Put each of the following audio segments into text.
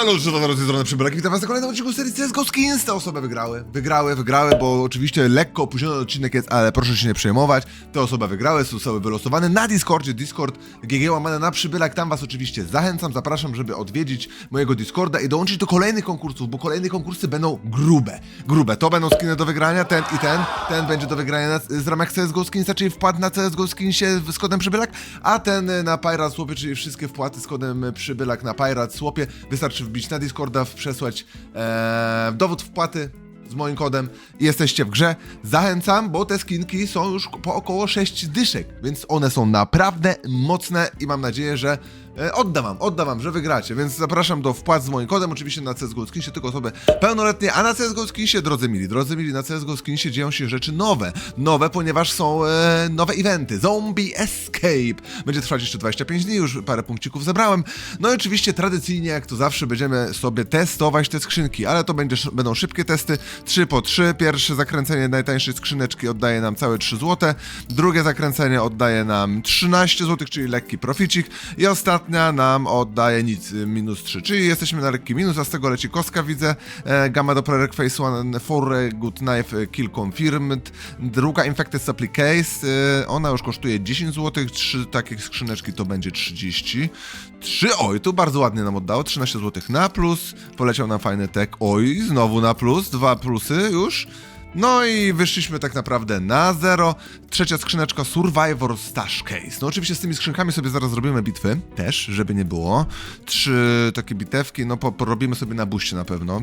elo, że to zaraz jest strony przybylek. Witam was na kolejnym odcinku serii CSGO Skins. Te osoby wygrały, wygrały, wygrały, bo oczywiście lekko opóźniony odcinek jest, ale proszę się nie przejmować. Te osoby wygrały, są osoby wylosowane na Discordzie, Discord GG łamane na przybylek. Tam was oczywiście zachęcam, zapraszam, żeby odwiedzić mojego Discorda i dołączyć do kolejnych konkursów, bo kolejne konkursy będą grube. Grube. To będą skiny do wygrania, ten i ten. Ten będzie do wygrania na, z ramach CSGO Skinsa, czyli wpłat na CSGO Skinsie z kodem przybylak, a ten na Pirate Swapie, czyli wszystkie wpłaty z kodem przybylak na Pirate Swapie. Wystarczy wbić na Discorda, przesłać e, dowód wpłaty z moim kodem i jesteście w grze. Zachęcam, bo te skinki są już po około 6 dyszek, więc one są naprawdę mocne i mam nadzieję, że oddam wam, oddam wam, że wygracie, więc zapraszam do wpłat z moim kodem, oczywiście na CSGO Skinsie, tylko osoby pełnoletnie, a na CSGO Skinsie, drodzy mili, drodzy mili, na CSGO Skinsie dzieją się rzeczy nowe, nowe, ponieważ są e, nowe eventy, Zombie Escape, będzie trwać jeszcze 25 dni, już parę punkcików zebrałem, no i oczywiście tradycyjnie, jak to zawsze, będziemy sobie testować te skrzynki, ale to będzie, będą szybkie testy, 3 po 3, pierwsze zakręcenie najtańszej skrzyneczki oddaje nam całe 3 zł, drugie zakręcenie oddaje nam 13 zł, czyli lekki proficik. I ostatnia nam oddaje nic, y, minus 3, czyli jesteśmy na lekki minus, a z tego leci kostka, widzę, e, gamma Doppler Face One, for Good Knife e, Kill Confirmed, druga Infected Supply Case, e, ona już kosztuje 10 zł, trzy takie skrzyneczki to będzie 30, 3, oj, tu bardzo ładnie nam oddało, 13 zł na plus, poleciał nam fajny tek, oj, znowu na plus, dwa plusy już, no i wyszliśmy tak naprawdę na zero. Trzecia skrzyneczka Survivor Stash Case. No oczywiście z tymi skrzynkami sobie zaraz zrobimy bitwy, też, żeby nie było. Trzy takie bitewki, no po, porobimy sobie na buście na pewno.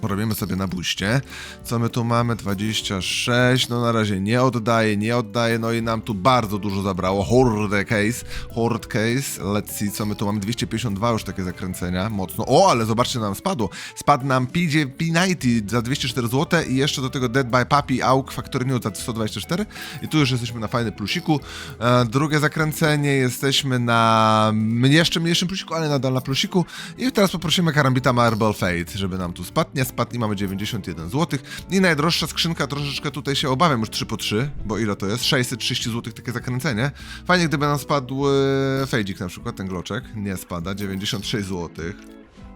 Porobimy sobie na buście. Co my tu mamy? 26. No na razie nie oddaje, nie oddaje. No i nam tu bardzo dużo zabrało. Horde case. Horde case. Let's see, co my tu mamy. 252 już takie zakręcenia. Mocno. O, ale zobaczcie, nam spadło. Spadł nam PJ P90 za 204 zł i jeszcze do tego Dead by Papi Auk Factory New za 124. I tu już jesteśmy na fajnym plusiku. E, drugie zakręcenie. Jesteśmy na jeszcze mniejszym plusiku, ale nadal na plusiku. I teraz poprosimy Karambita Marble Fate, żeby nam tu spadł. Nie spadł i mamy 91 zł. I najdroższa skrzynka, troszeczkę tutaj się obawiam, już 3 po 3, bo ile to jest? 630 zł takie zakręcenie. Fajnie, gdyby nam spadł e, fejdzik na przykład, ten gloczek. Nie spada, 96 zł.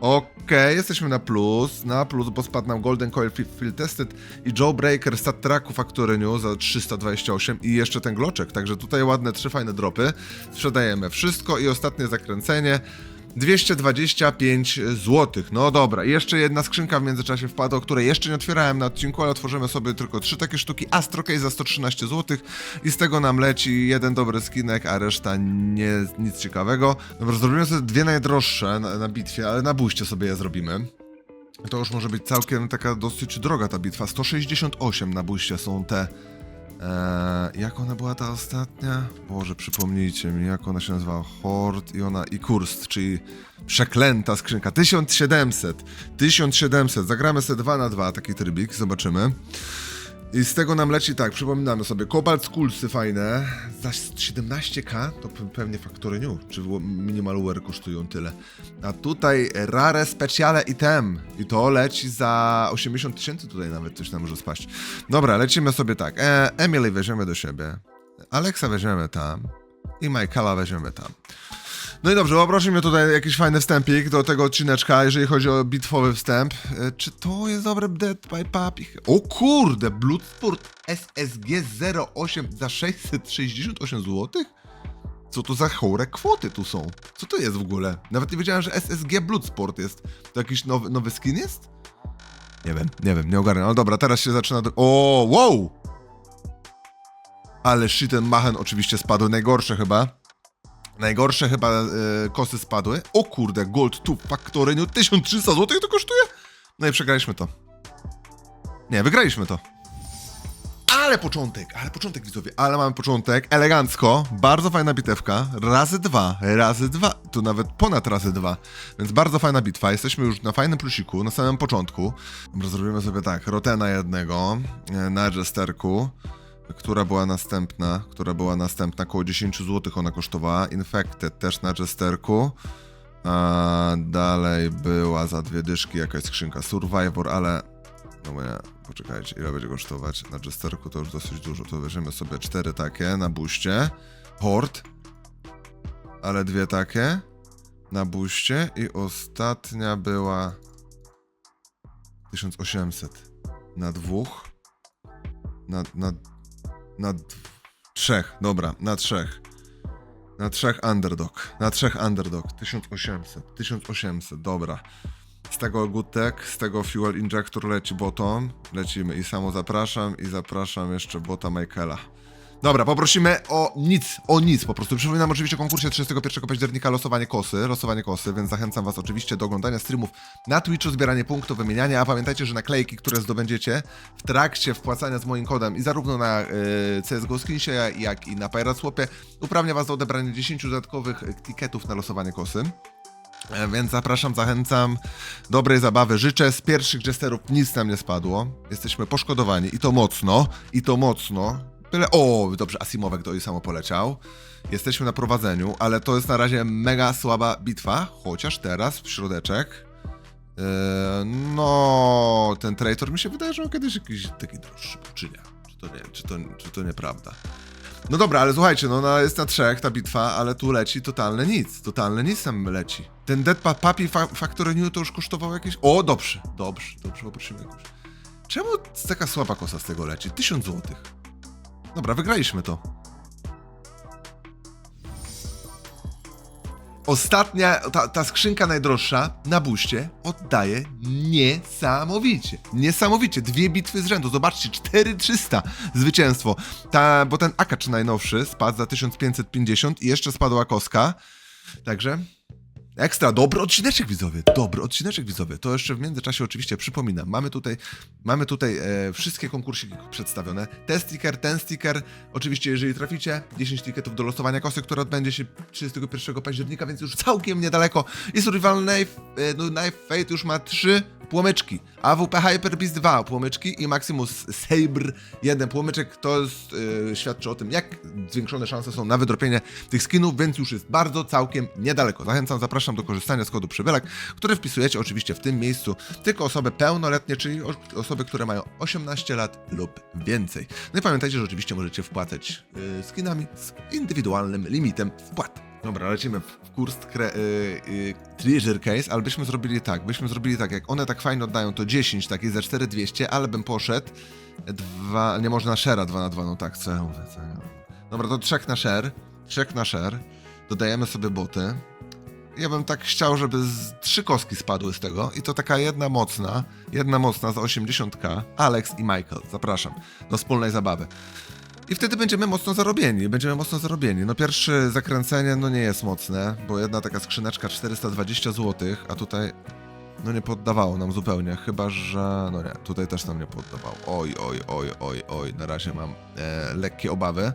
Okej, jesteśmy na plus, na plus, bo spadł nam Golden Coil Fi- Field Tested i Joe Breaker Stat Tracku Factory New za 328 i jeszcze ten gloczek, także tutaj ładne, trzy fajne dropy. Sprzedajemy wszystko i ostatnie zakręcenie. 225 zł. No dobra, jeszcze jedna skrzynka w międzyczasie wpadła, o której jeszcze nie otwierałem na odcinku, ale otworzymy sobie tylko trzy takie sztuki. Astro Case za 113 zł i z tego nam leci jeden dobry skinek, a reszta nie, nic ciekawego. Dobra, zrobimy sobie dwie najdroższe na, na bitwie, ale na buście sobie je zrobimy. To już może być całkiem taka dosyć droga ta bitwa. 168 na buście są te. Eee, jak ona była ta ostatnia? Boże, przypomnijcie mi, jak ona się nazywała? Hord i ona i Kurst, czyli przeklęta skrzynka. 1700. 1700. Zagramy sobie 2 na 2 taki trybik, zobaczymy. I z tego nam leci tak, przypominamy sobie, Cobalt Skulsy fajne, za 17k to pe- pewnie Factory New, czy Minimalware kosztują tyle. A tutaj Rare Speciale Item i to leci za 80 tysięcy tutaj nawet coś nam może spaść. Dobra, lecimy sobie tak, e, Emily weźmiemy do siebie, Alexa weźmiemy tam i Michaela weźmiemy tam. No i dobrze, poproszę mnie tutaj jakiś fajny wstępik do tego odcineczka, jeżeli chodzi o bitwowy wstęp. E, Czy to jest dobre Dead by Papi? O kurde, Bloodsport SSG 08 za 668 zł? Co to za chore kwoty tu są? Co to jest w ogóle? Nawet nie wiedziałem, że SSG Bloodsport jest. To jakiś nowy, nowy skin jest? Nie wiem, nie wiem, nie ogarnę. No dobra, teraz się zaczyna... Do... O, wow! Ale shit, Machen oczywiście spadł. Najgorsze chyba. Najgorsze chyba e, kosy spadły. O kurde, Gold 2 Factory New 1300 zł to kosztuje? No i przegraliśmy to. Nie, wygraliśmy to. Ale początek, ale początek widzowie, ale mamy początek, elegancko, bardzo fajna bitewka, razy dwa, razy dwa, tu nawet ponad razy dwa, więc bardzo fajna bitwa, jesteśmy już na fajnym plusiku, na samym początku. Dobra, zrobimy sobie tak, Rotena jednego, e, na Jesterku, która była następna, która była następna, około 10 zł ona kosztowała, Infected też na Jesterku, a dalej była za dwie dyszki jakaś skrzynka Survivor, ale no bo poczekajcie, ile będzie kosztować? Na Jesterku to już dosyć dużo. To weźmiemy sobie cztery takie na buście. Hort. Ale dwie takie. na buście i ostatnia była 1800 na dwóch, na, na, na trzech, dobra, na trzech. Na trzech underdog, na trzech underdog, 1800, 1800, dobra. Z tego Gutek, z tego Fuel Injector leci bottom, lecimy i samo zapraszam i zapraszam jeszcze bota Michaela. Dobra, poprosimy o nic, o nic po prostu. Przypominam oczywiście o konkursie 31 października losowanie kosy, losowanie kosy, więc zachęcam was oczywiście do oglądania streamów na Twitchu, zbieranie punktów, wymieniania, a pamiętajcie, że naklejki, które zdobędziecie w trakcie wpłacania z moim kodem i zarówno na y, CSGO Skinsie, jak i na Pirate uprawnia was do odebrania 10 dodatkowych y, tiketów na losowanie kosy. E, Więc zapraszam, zachęcam. Dobrej zabawy życzę. Z pierwszych jesterów nic nam nie spadło. Jesteśmy poszkodowani i to mocno, i to mocno. Tyle. O, dobrze, Asimowek do i samo poleciał. Jesteśmy na prowadzeniu, ale to jest na razie mega słaba bitwa. Chociaż teraz w środeczek. e, no, ten traitor mi się wydaje, że on kiedyś jakiś taki droższy czy to nie, czy to, czy to nieprawda? No dobra, ale słuchajcie, no ona jest na trzech ta bitwa, ale tu leci totalne nic. Totalne nic tam leci. Ten Dead Pa- Papi fa Factory New to już kosztował jakieś... O, dobrze, dobrze, dobrze, poprosimy jakąś. Czemu taka słaba kosa z tego leci? 1000 złotych. Dobra, wygraliśmy to. Ostatnia, ta, ta skrzynka najdroższa na buście oddaje niesamowicie. Niesamowicie. Dwie bitwy z rzędu. Zobaczcie, 4300 zwycięstwo. Ta, bo ten akacz najnowszy spadł za 1550 i jeszcze spadła koska. Także Ekstra, dobry odcineczek widzowie, dobry odcineczek widzowie. To jeszcze w międzyczasie oczywiście przypominam, mamy tutaj, mamy tutaj e, wszystkie konkursiki przedstawione. Ten sticker, ten sticker, oczywiście jeżeli traficie, 10 tiketów do losowania kosy, które odbędzie się 31 października, więc już całkiem niedaleko. I Survival Knife, e, no, Knife Fate już ma 3 płomyczki. AWP Hyper Beast 2 płomyczki i Maximus Sabre 1 płomyczek. To jest, e, świadczy o tym, jak zwiększone szanse są na wydropienie tych skinów, więc już jest bardzo całkiem niedaleko. Zachęcam, zapraszam do korzystania z kodu przybylak, który wpisujecie oczywiście w tym miejscu tylko osoby pełnoletnie, czyli osoby, które mają 18 lat lub więcej. No i pamiętajcie, że oczywiście możecie wpłacać e, skinami z indywidualnym limitem wpłat. Dobra, lecimy w kurs kre, y, y, treasure case, ale byśmy zrobili tak, byśmy zrobili tak, jak one tak fajnie oddają, to 10 takich za 4200, ale bym poszedł dwa, nie można shara 2 na 2, no tak, co ja mówię, co ja mówię. Dobra, to trzech na share, trzech na share, dodajemy sobie boty. Ja bym tak chciał, żeby trzy kostki spadły z tego i to taka jedna mocna, jedna mocna za 80k, Alex i Michael, zapraszam do wspólnej zabawy. I wtedy będziemy mocno zarobieni, będziemy mocno zarobieni. No pierwsze zakręcenie no nie jest mocne, bo jedna taka skrzyneczka 420 zł, a tutaj no nie poddawało nam zupełnie, chyba że no nie, tutaj też nam nie poddawało. Oj, oj, oj, oj, oj, na razie mam e, lekkie obawy.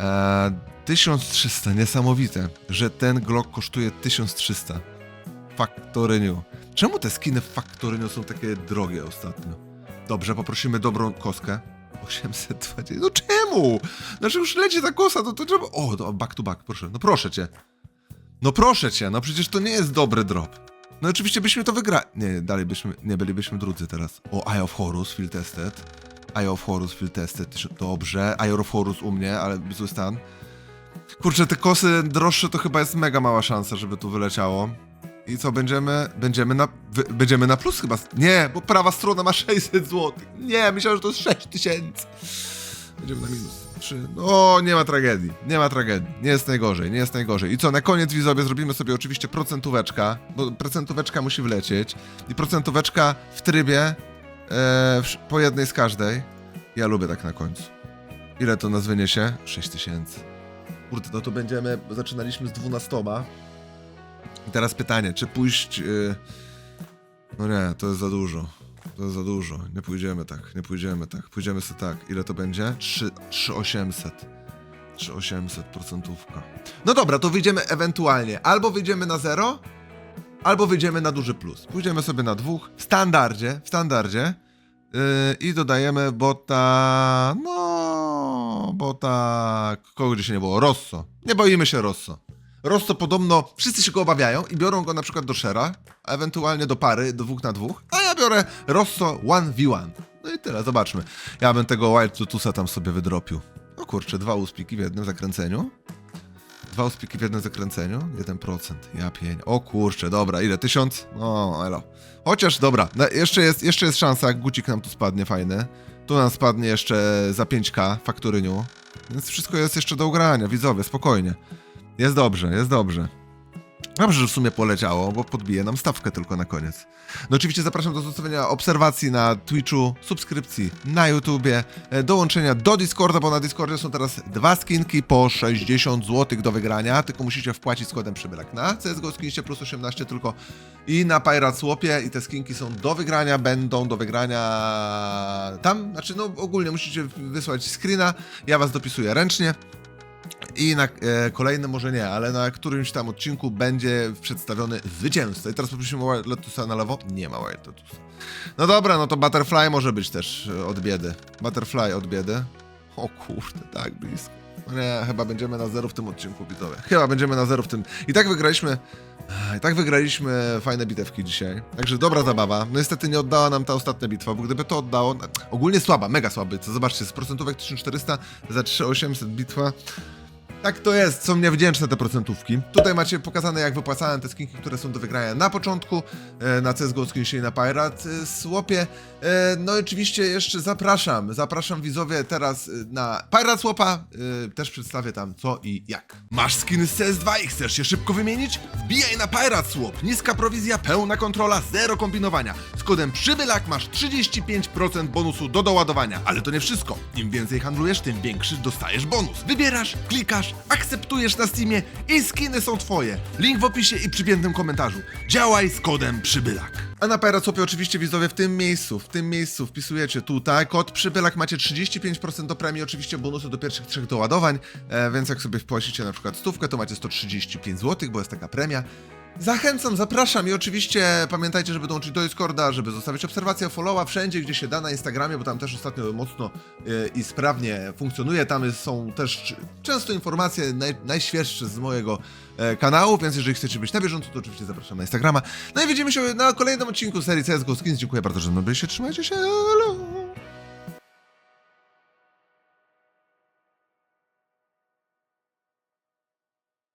E, 1300, niesamowite, że ten Glock kosztuje 1300. Factory New. Czemu te skiny w Factory New są takie drogie ostatnio? Dobrze, poprosimy dobrą kostkę. 820. No czemu? Znaczy już leci ta kosa, to, to trzeba... O, to back to back, proszę. No proszę cię. No proszę cię, no przecież to nie jest dobry drop. No oczywiście byśmy to wygrali. Nie, dalej byśmy, nie bylibyśmy drudzy teraz. O, Eye of Horus, field tested. Eye of Horus, field tested. Dobrze, Eye of Horus u mnie, ale zły stan. Kurczę, te kosy droższe to chyba jest mega mała szansa, żeby tu wyleciało. I co, będziemy, będziemy na, będziemy na plus chyba. Nie, bo prawa strona ma 600 zł. Nie, myślałem, że to jest 6000. Będziemy na minus. Trzy. No, nie ma tragedii. Nie ma tragedii. Nie jest najgorzej, nie jest najgorzej. I co, na koniec widzowie zrobimy sobie oczywiście procentóweczka, bo procentóweczka musi wlecieć. I procentóweczka w trybie e, po jednej z każdej. Ja lubię tak na końcu. Ile to nas wyniesie? 6000. Kurde, no to będziemy, zaczynaliśmy z 12. I teraz pytanie, czy pójść... Yy... No nie, to jest za dużo. To jest za dużo. Nie pójdziemy tak, nie pójdziemy tak. Pójdziemy sobie tak. Ile to będzie? 3, 3800. 3800 procentówka. No dobra, to wyjdziemy ewentualnie. Albo wyjdziemy na zero, albo wyjdziemy na duży plus. Pójdziemy sobie na dwóch. W standardzie, w standardzie. Yy, I dodajemy bota... No... Bota... Kogo gdzieś nie było? Rosso. Nie boimy się Rosso. Rosso podobno wszyscy się go obawiają i biorą go na przykład do Shera, a ewentualnie do pary, do dwóch na dwóch, a ja biorę Rosso 1v1. No i tyle, zobaczmy. Ja bym tego Wild Tutusa tam sobie wydropił. O kurczę, dwa uspiki w jednym zakręceniu. Dwa uspiki w jednym zakręceniu? 1%. Ja pień. O kurczę, dobra, ile? Tysiąc? O, elo. Chociaż, dobra, no, jeszcze, jest, jeszcze jest szansa, jak gucik nam tu spadnie, fajny. Tu nam spadnie jeszcze za 5k faktury niu. Więc wszystko jest jeszcze do ugrania, widzowie, spokojnie. Jest dobrze, jest dobrze. Dobrze, że w sumie poleciało, bo podbije nam stawkę tylko na koniec. No oczywiście zapraszam do zostawienia obserwacji na Twitchu, subskrypcji na YouTubie, e, dołączenia do Discorda, bo na Discordzie są teraz dwa skinki po 60 zł do wygrania, tylko musicie wpłacić z kodem przybylak na CSGO Skinście plus 18 tylko i na Pirate Swapie i te skinki są do wygrania, będą do wygrania tam, znaczy no ogólnie musicie wysłać screena, ja was dopisuję ręcznie. I na e, kolejnym może nie, ale na którymś tam odcinku będzie przedstawiony zwycięzca. I teraz poprosimy o Lotusa na lewo. Nie ma Wild Lotusa. No dobra, no to Butterfly może być też e, od biedy. Butterfly od biedy. O kurde, tak blisko. No nie, chyba będziemy na zero w tym odcinku, widzowie. Chyba będziemy na zero w tym. I tak wygraliśmy. I tak wygraliśmy fajne bitewki dzisiaj. Także dobra zabawa. No niestety nie oddała nam ta ostatnia bitwa, bo gdyby to oddało. Ogólnie słaba, mega słaby. Co zobaczcie, z procentówek 1400 za 3800 bitwa. Tak to jest, są niewdzięczne te procentówki. Tutaj macie pokazane, jak wypłacałem te skinki, które są do wygrania na początku, e, na CSGO Skinsie i na Pirate e, Swapie. E, No i oczywiście jeszcze zapraszam, zapraszam widzowie teraz na Pirate Swapa, e, też przedstawię tam co i jak. Masz skiny z CS2 i chcesz się szybko wymienić? Wbijaj na Pirate Swap, niska prowizja, pełna kontrola, zero kombinowania. Z kodem PRZYBYLAK masz 35% bonusu do doładowania. Ale to nie wszystko, im więcej handlujesz, tym większy dostajesz bonus. Wybierasz, klikasz, akceptujesz na Steamie i skiny są twoje. Link w opisie i przypiętym komentarzu. Działaj z kodem PRZYBYLAK. A na Pirate oczywiście widzowie w tym miejscu, w tym miejscu wpisujecie tutaj kod przybylak, macie 35% do premii, oczywiście bonusy do pierwszych trzech doładowań, e, więc jak sobie wpłacicie na przykład stówkę, to macie 135 zł, bo jest taka premia. Zachęcam, zapraszam i oczywiście pamiętajcie, żeby dołączyć do Discorda, żeby zostawić obserwację, followa wszędzie, gdzie się da na Instagramie, bo tam też ostatnio mocno e, i sprawnie funkcjonuje. Tam są też często informacje naj, najświeższe z mojego e, kanału, więc jeżeli chcecie być na bieżąco, to oczywiście zapraszam na Instagrama. No i widzimy się na kolejnym odcinku serii CSGO Skins. Dziękuję bardzo, że mną byliście. Trzymajcie się.